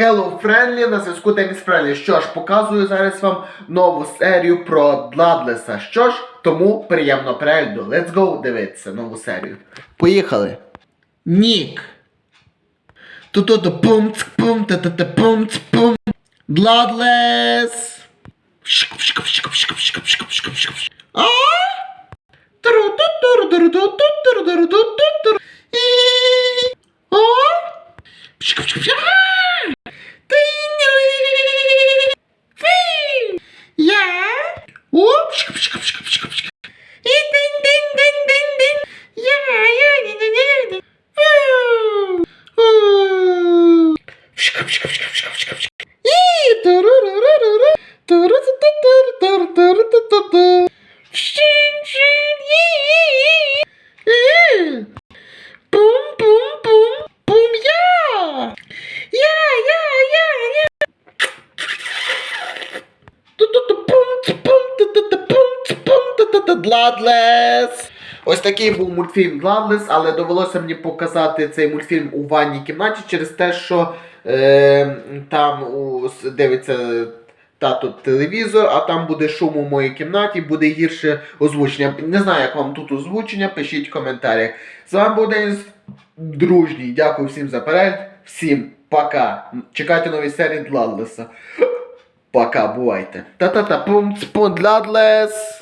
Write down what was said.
Hello Friendly на зв'язку Теніс Френлі. Що ж, показую зараз вам нову серію про Бладлеса. Що ж, тому приємно перегляду. Let's go дивитися нову серію. Поїхали. Нік. Ту-ту-ту пум цк пум та та та пум цк пум. Бладлес. А? А? Я? kapış kapış kapış. Din din din din din. Ya ya din din din. Kapış kapış kapış kapış kapış kapış. Yee, Бладлес! Ось такий був мультфільм Бладлес, але довелося мені показати цей мультфільм у ванній кімнаті через те, що е, там у, дивиться тато телевізор, а там буде шум у моїй кімнаті, буде гірше озвучення. Не знаю, як вам тут озвучення, пишіть в коментарях. З вами був Деніс Дружній. Дякую всім за перегляд. Всім пока. Чекайте нові серії Бладлеса. Пока, бувайте. Та-та-та, пум, цпун, Бладлес.